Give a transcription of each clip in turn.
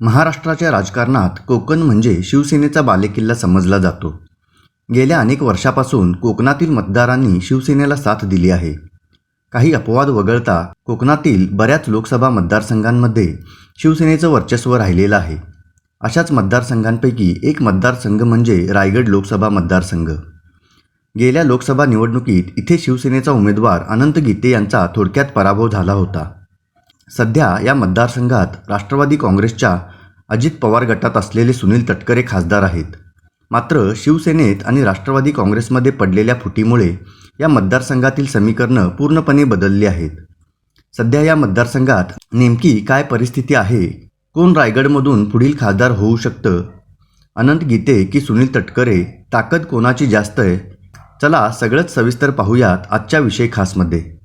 महाराष्ट्राच्या राजकारणात कोकण म्हणजे शिवसेनेचा बालेकिल्ला समजला जातो. गेल्या अनेक वर्षापासून कोकणातील मतदारांनी शिवसेनेला साथ दिली आहे. काही अपवाद वगळता कोकणातील बऱ्याच लोकसभा मतदारसंघांमध्ये शिवसेनेचं वर्चस्व राहिलेलं आहे. अशाच मतदारसंघांपैकी एक मतदारसंघ म्हणजे रायगड लोकसभा मतदारसंघ. गेल्या लोकसभा निवडणुकीत इथे शिवसेनेचा उमेदवार अनंत गीते यांचा थोडक्यात पराभव झाला होता. सध्या या मतदारसंघात राष्ट्रवादी काँग्रेसच्या अजित पवार गटात असलेले सुनील तटकरे खासदार आहेत. मात्र शिवसेनेत आणि राष्ट्रवादी काँग्रेसमध्ये पडलेल्या फुटीमुळे या मतदारसंघातील समीकरणं पूर्णपणे बदलली आहेत. सध्या या मतदारसंघात नेमकी काय परिस्थिती आहे? कोण रायगडमधून पुढील खासदार होऊ शकतं? अनंत गीते की सुनील तटकरे? ताकद कोणाची जास्त आहे? चला सगळंच सविस्तर पाहूयात आजच्या विषय खासमध्ये.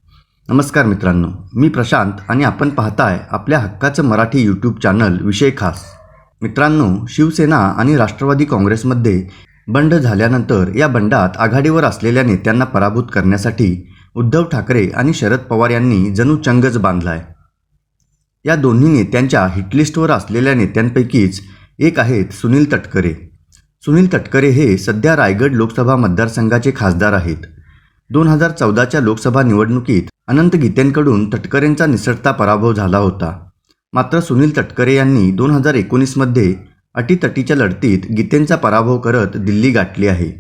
नमस्कार मित्रांनो मी प्रशांत आणि आपण पाहताय आपल्या हक्काचं मराठी यूट्यूब चॅनल विषय खास. मित्रांनो शिवसेना आणि राष्ट्रवादी काँग्रेसमध्ये बंड झाल्यानंतर या बंडात आघाडीवर असलेल्या नेत्यांना पराभूत करण्यासाठी उद्धव ठाकरे आणि शरद पवार यांनी जणू चंगच बांधलाय. या दोन्ही नेत्यांच्या हिटलिस्टवर असलेल्या नेत्यांपैकीच एक आहेत सुनील तटकरे. सुनील तटकरे हे सध्या रायगड लोकसभा मतदारसंघाचे खासदार आहेत. दोन हजार चौदाच्या लोकसभा निवडणुकीत अनंत गीतेंकडून तटकरेंचा निसटता पराभव झाला होता. मात्र सुनील तटकरे यांनी दोन हजार एकोणीसमध्ये अटीतटीच्या लढतीत गीतेंचा पराभव करत दिल्ली गाठली आहे.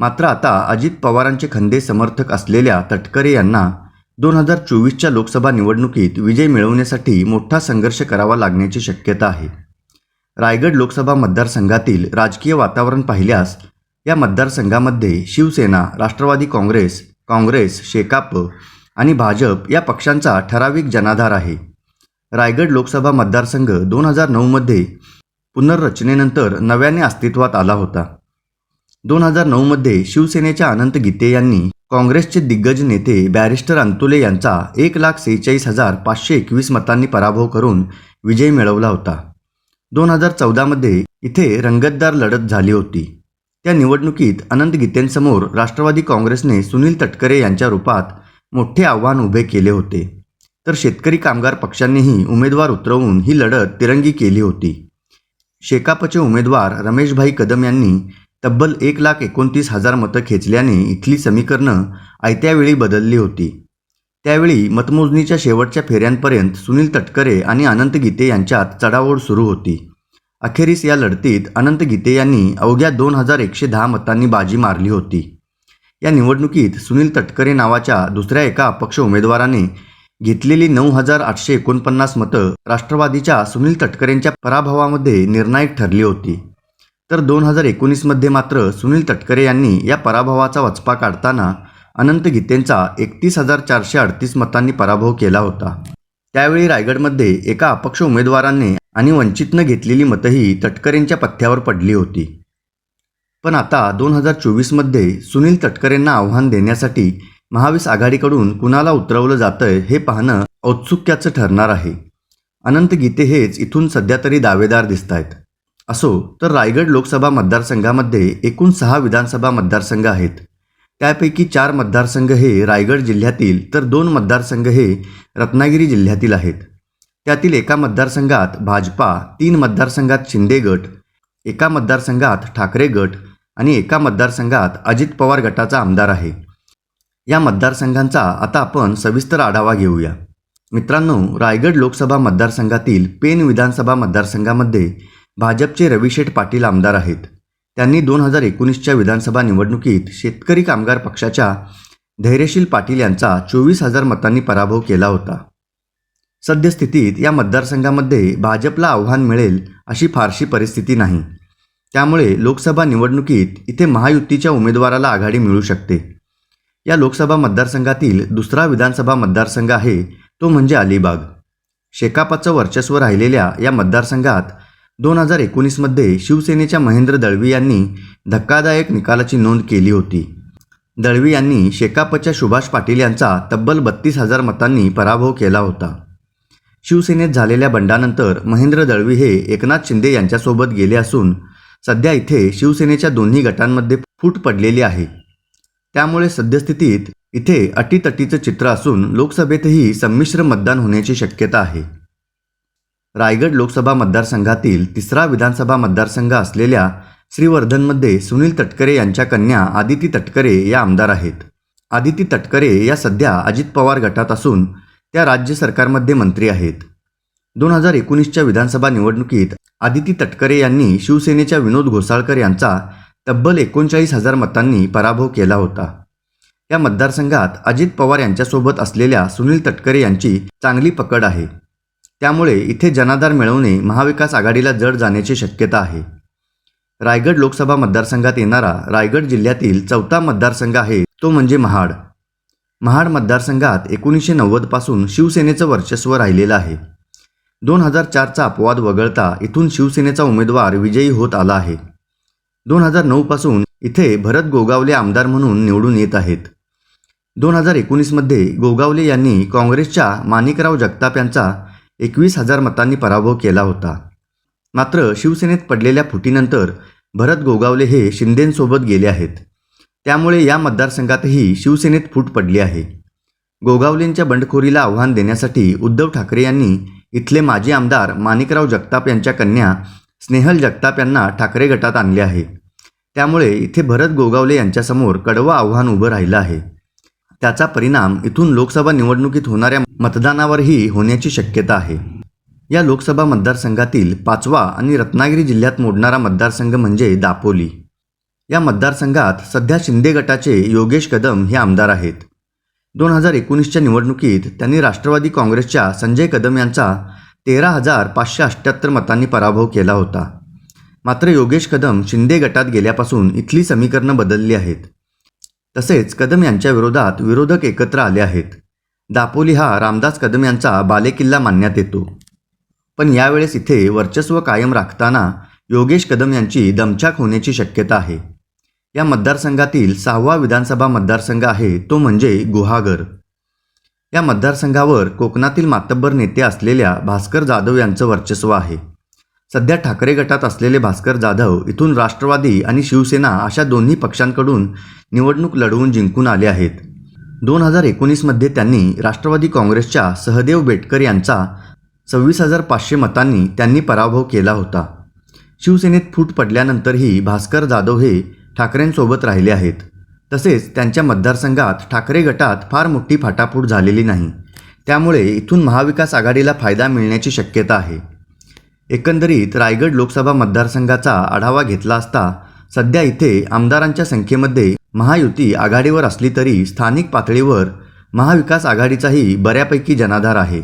मात्र आता अजित पवारांचे खंदे समर्थक असलेल्या तटकरे यांना दोन हजार चोवीसच्या लोकसभा निवडणुकीत विजय मिळवण्यासाठी मोठा संघर्ष करावा लागण्याची शक्यता आहे. रायगड लोकसभा मतदारसंघातील राजकीय वातावरण पाहिल्यास या मतदारसंघामध्ये शिवसेना राष्ट्रवादी काँग्रेस काँग्रेस शेकाप आणि भाजप या पक्षांचा ठराविक जनाधार आहे. रायगड लोकसभा मतदारसंघ दोन हजार नऊमध्ये पुनर्रचनेनंतर नव्याने अस्तित्वात आला होता. दोन हजार नऊमध्ये शिवसेनेच्या अनंत गीते यांनी काँग्रेसचे दिग्गज नेते बॅरिस्टर अंतुले यांचा एक लाख सेहेचाळीस हजार पाचशे एकवीस मतांनी पराभव करून विजय मिळवला होता. दोन हजार चौदामध्ये इथे रंगतदार लढत झाली होती. त्या निवडणुकीत अनंत गीतेंसमोर राष्ट्रवादी काँग्रेसने सुनील तटकरे यांच्या रूपात मोठे आव्हान उभे केले होते. तर शेतकरी कामगार पक्षांनीही उमेदवार उतरवून ही लढत तिरंगी केली होती. शेकापचे उमेदवार रमेशभाई कदम यांनी तब्बल एक लाख एकोणतीस हजार मतं खेचल्याने इथली समीकरणं आयत्यावेळी बदलली होती. त्यावेळी मतमोजणीच्या शेवटच्या फेऱ्यांपर्यंत सुनील तटकरे आणि अनंत गीते यांच्यात चढाओढ सुरू होती. अखेरीस या लढतीत अनंत गीते यांनी अवघ्या दोन हजार एकशे दहा मतांनी बाजी मारली होती. या निवडणुकीत सुनील तटकरे नावाच्या दुसऱ्या एका अपक्ष उमेदवाराने घेतलेली नऊ हजार आठशे एकोणपन्नास मतं राष्ट्रवादीच्या सुनील तटकरेंच्या पराभवामध्ये निर्णायक ठरली होती. तर दोन हजार एकोणीसमध्ये मात्र सुनील तटकरे यांनी या पराभवाचा वचपा काढताना अनंत गीतेंचा एकतीस हजार चारशे अडतीस मतांनी पराभव केला होता. त्यावेळी रायगडमध्ये एका अपक्ष उमेदवाराने आणि वंचितनं घेतलेली मतंही तटकरेंच्या पथ्यावर पडली होती. पण आता दोन हजार चोवीसमध्ये सुनील तटकरेंना आव्हान देण्यासाठी महाविस आघाडीकडून कुणाला उतरवलं जातंय हे पाहणं औत्सुक्याचं ठरणार आहे. अनंत गीते हेच इथून सध्या तरी दावेदार दिसत आहेत असो तर रायगड लोकसभा मतदारसंघामध्ये एकूण सहा विधानसभा मतदारसंघ आहेत. त्यापैकी चार मतदारसंघ हे रायगड जिल्ह्यातील तर दोन मतदारसंघ हे रत्नागिरी जिल्ह्यातील आहेत. त्यातील एका मतदारसंघात भाजपा तीन मतदारसंघात शिंदे गट एका मतदारसंघात ठाकरे गट आणि एका मतदारसंघात अजित पवार गटाचा आमदार आहे. या मतदारसंघांचा आता आपण सविस्तर आढावा घेऊया. मित्रांनो रायगड लोकसभा मतदारसंघातील पेन विधानसभा मतदारसंघामध्ये भाजपचे रविशेठ पाटील आमदार आहेत. त्यांनी दोन हजार एकोणीसच्या विधानसभा निवडणुकीत शेतकरी कामगार पक्षाच्या धैर्यशील पाटील यांचा चोवीस हजार मतांनी पराभव केला होता. सद्यस्थितीत या मतदारसंघामध्ये भाजपला आव्हान मिळेल अशी फारशी परिस्थिती नाही. त्यामुळे लोकसभा निवडणुकीत इथे महायुतीच्या उमेदवाराला आघाडी मिळू शकते. या लोकसभा मतदारसंघातील दुसरा विधानसभा मतदारसंघ आहे तो म्हणजे अलिबाग. शेकापाचं वर्चस्व राहिलेल्या या मतदारसंघात दोन हजार एकोणीसमध्ये शिवसेनेच्या महेंद्र दळवी यांनी धक्कादायक निकालाची नोंद केली होती. दळवी यांनी शेकापच्या सुभाष पाटील यांचा तब्बल बत्तीस हजार मतांनी पराभव केला होता. शिवसेनेत झालेल्या बंडानंतर महेंद्र दळवी हे एकनाथ शिंदे यांच्यासोबत गेले असून सध्या इथे शिवसेनेच्या दोन्ही गटांमध्ये फूट पडलेली आहे. त्यामुळे सद्यस्थितीत इथे अटीतटीचं चित्र असून लोकसभेतही संमिश्र मतदान होण्याची शक्यता आहे. रायगड लोकसभा मतदारसंघातील तिसरा विधानसभा मतदारसंघ असलेल्या श्रीवर्धनमध्ये सुनील तटकरे यांच्या कन्या आदिती तटकरे या आमदार आहेत. आदिती तटकरे या सध्या अजित पवार गटात असून त्या राज्य सरकारमध्ये मंत्री आहेत. दोन हजार एकोणीसच्या विधानसभा निवडणुकीत आदिती तटकरे यांनी शिवसेनेच्या विनोद घोसाळकर यांचा तब्बल एकोणचाळीस हजार मतांनी पराभव केला होता. या मतदारसंघात अजित पवार यांच्यासोबत असलेल्या सुनील तटकरे यांची चांगली पकड आहे. त्यामुळे इथे जनाधार मिळवणे महाविकास आघाडीला जड जाण्याची शक्यता आहे. रायगड लोकसभा मतदारसंघात येणारा रायगड जिल्ह्यातील चौथा मतदारसंघ आहे तो म्हणजे महाड. महाड मतदारसंघात एकोणीसशे नव्वदपासून शिवसेनेचं वर्चस्व राहिलेलं आहे. दोन हजार चारचा अपवाद वगळता इथून शिवसेनेचा उमेदवार विजयी होत आला आहे. दोन हजार नऊपासून इथे भरत गोगावले आमदार म्हणून निवडून येत आहेत. दोन हजार एकोणीसमध्ये गोगावले यांनी काँग्रेसच्या माणिकराव जगताप यांचा एकवीस हजार मतांनी पराभव केला होता. मात्र शिवसेनेत पडलेल्या फुटीनंतर भरत गोगावले हे शिंदेंसोबत गेले आहेत. त्यामुळे या मतदारसंघातही शिवसेनेत फूट पडली आहे. गोगावलेंच्या बंडखोरीला आव्हान देण्यासाठी उद्धव ठाकरे यांनी इथले माजी आमदार माणिकराव जगताप यांच्या कन्या स्नेहल जगताप यांना ठाकरे गटात आणले आहे. त्यामुळे इथे भरत गोगावले यांच्यासमोर कडवं आव्हान उभं राहिलं आहे. त्याचा परिणाम इथून लोकसभा निवडणुकीत होणाऱ्या मतदानावरही होण्याची शक्यता आहे. या लोकसभा मतदारसंघातील पाचवा आणि रत्नागिरी जिल्ह्यात मोडणारा मतदारसंघ म्हणजे दापोली. या मतदारसंघात सध्या शिंदे गटाचे योगेश कदम हे आमदार आहेत. दोन हजार एकोणीसच्या निवडणुकीत त्यांनी राष्ट्रवादी काँग्रेसच्या संजय कदम यांचा तेरा हजार पाचशे अठ्ठ्याहत्तर मतांनी पराभव केला होता. मात्र योगेश कदम शिंदे गटात गेल्यापासून इथली समीकरणं बदलली आहेत. तसेच कदम यांच्या विरोधात विरोधक एकत्र आले आहेत. दापोली हा रामदास कदम यांचा बालेकिल्ला मानण्यात येतो. पण यावेळेस इथे वर्चस्व कायम राखताना योगेश कदम यांची दमछाक होण्याची शक्यता आहे. या मतदारसंघातील सहावा विधानसभा मतदारसंघ आहे तो म्हणजे गुहागर. या मतदारसंघावर कोकणातील मातब्बर नेते असलेल्या भास्कर जाधव यांचं वर्चस्व आहे. सध्या ठाकरे गटात असलेले भास्कर जाधव इथून राष्ट्रवादी आणि शिवसेना अशा दोन्ही पक्षांकडून निवडणूक लढवून जिंकून आले आहेत. दोन हजार एकोणीसमध्ये त्यांनी राष्ट्रवादी काँग्रेसच्या सहदेव बेटकर यांचा सव्वीस हजार पाचशे मतांनी त्यांनी पराभव केला होता. शिवसेनेत फूट पडल्यानंतरही भास्कर जाधव हे ठाकरेंसोबत राहिले आहेत. तसेच त्यांच्या मतदारसंघात ठाकरे गटात फार मोठी फाटाफूट झालेली नाही. त्यामुळे इथून महाविकास आघाडीला फायदा मिळण्याची शक्यता आहे. एकंदरीत रायगड लोकसभा मतदारसंघाचा आढावा घेतला असता सध्या इथे आमदारांच्या संख्येमध्ये महायुती आघाडीवर असली तरी स्थानिक पातळीवर महाविकास आघाडीचाही बऱ्यापैकी जनाधार आहे.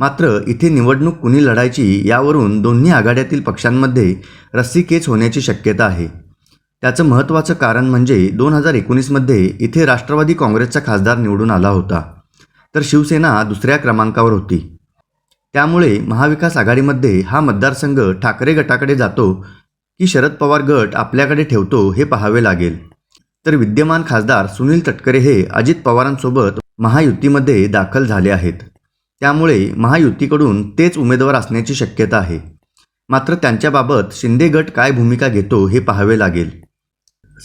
मात्र इथे निवडणूक कुणी लढायची यावरून दोन्ही आघाड्यातील पक्षांमध्ये रस्सीकेच होण्याची शक्यता आहे. त्याचं महत्त्वाचं कारण म्हणजे दोन हजार एकोणीसमध्ये इथे राष्ट्रवादी काँग्रेसचा खासदार निवडून आला होता. तर शिवसेना दुसऱ्या क्रमांकावर होती. त्यामुळे महाविकास आघाडीमध्ये हा मतदारसंघ ठाकरे गटाकडे जातो की शरद पवार गट आपल्याकडे ठेवतो हे पाहावे लागेल. तर विद्यमान खासदार सुनील तटकरे हे अजित पवारांसोबत महायुतीमध्ये दाखल झाले आहेत. त्यामुळे महायुतीकडून तेच उमेदवार असण्याची शक्यता आहे. मात्र त्यांच्याबाबत शिंदे गट काय भूमिका घेतो हे पाहावे लागेल.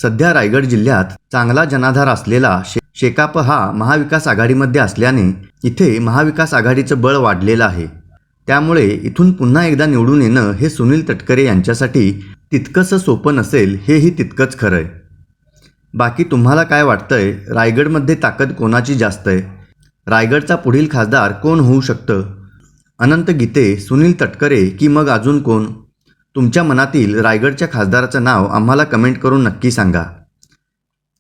सध्या रायगड जिल्ह्यात चांगला जनाधार असलेला शे शेकाप हा महाविकास आघाडीमध्ये असल्याने इथे महाविकास आघाडीचं बळ वाढलेलं आहे. त्यामुळे इथून पुन्हा एकदा निवडून येणं हे सुनील तटकरे यांच्यासाठी तितकंसं सोपं नसेल हेही तितकंच खरं आहे बाकी तुम्हाला काय वाटतंय? रायगडमध्ये ताकद कोणाची जास्त आहे? रायगडचा पुढील खासदार कोण होऊ शकतं? अनंत गीते सुनील तटकरे की मग अजून कोण? तुमच्या मनातील रायगडच्या खासदाराचं नाव आम्हाला कमेंट करून नक्की सांगा.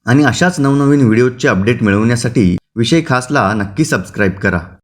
आणि अशाच नवनवीन व्हिडिओजचे अपडेट मिळवण्यासाठी विषय खासला नक्की सबस्क्राईब करा.